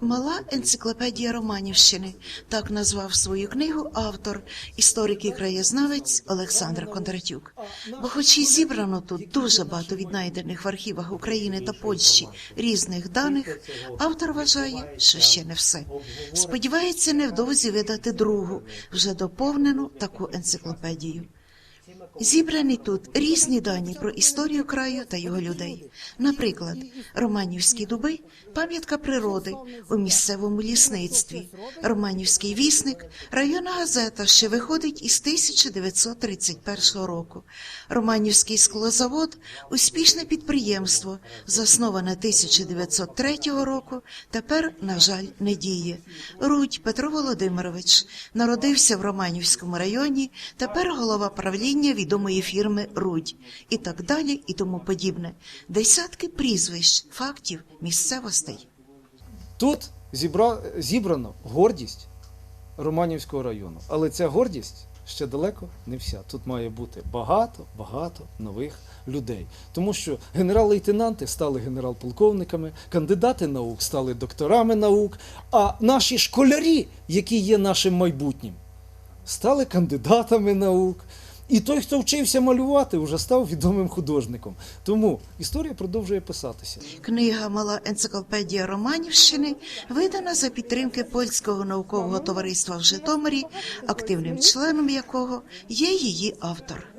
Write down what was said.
Мала енциклопедія Романівщини так назвав свою книгу автор, історик і краєзнавець Олександр Кондратюк. Бо, хоч і зібрано тут дуже багато віднайдених в архівах України та Польщі різних даних, автор вважає, що ще не все. Сподівається невдовзі видати другу, вже доповнену таку енциклопедію. Зібрані тут різні дані про історію краю та його людей. Наприклад, Романівські дуби пам'ятка природи у місцевому лісництві. Романівський вісник районна газета, що виходить із 1931 року. Романівський склозавод успішне підприємство, засноване 1903 року. Тепер, на жаль, не діє. Рудь Петро Володимирович народився в Романівському районі. Тепер голова правління відомої фірми Рудь і так далі, і тому подібне. Десятки прізвищ, фактів, місцевостей. Тут зібра... зібрано гордість Романівського району. Але ця гордість ще далеко не вся. Тут має бути багато, багато нових людей. Тому що генерал-лейтенанти стали генерал-полковниками, кандидати наук стали докторами наук, а наші школярі, які є нашим майбутнім, стали кандидатами наук. І той, хто вчився малювати, вже став відомим художником. Тому історія продовжує писатися. Книга Мала енциклопедія Романівщини видана за підтримки польського наукового товариства в Житомирі, активним членом якого є її автор.